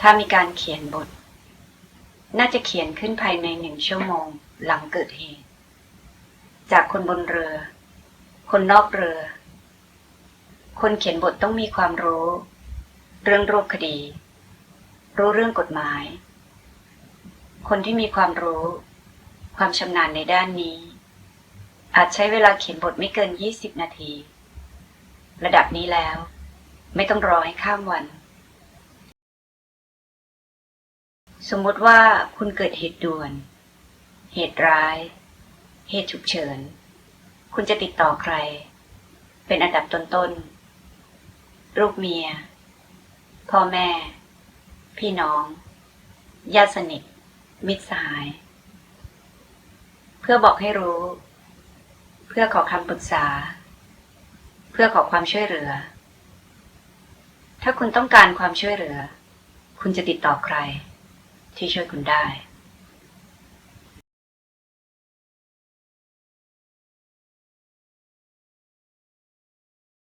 ถ้ามีการเขียนบท น่าจะเขียนขึ้นภายในหนึ่งชั่วโมงหลังเกิดเหตุ จากคนบนเรือ คนนอกเรือ คนเขียนบทต้องมีความรู้ เรื่องรูปคดี รู้เรื่องกฎหมาย คนที่มีความรู้ ความชำนาญในด้านนี้ อาจใช้เวลาเขียนบทไม่เกิน 20 นาที ระดับนี้แล้ว ไม่ต้องรอให้ข้ามวัน สมมติว่าคุณเกิดเหตุด่วน เหตุร้าย เหตุฉุกเฉิน คุณจะติดต่อใคร เป็นอันดับต้นๆ ลูกเมีย พ่อแม่ พี่น้อง ญาติสนิท มิตรสหาย เพื่อบอกให้รู้ เพื่อขอคำปรึกษา เพื่อขอความช่วยเหลือ ถ้าคุณต้องการความช่วยเหลือ คุณจะติดต่อใคร ที่ช่วยคุณได้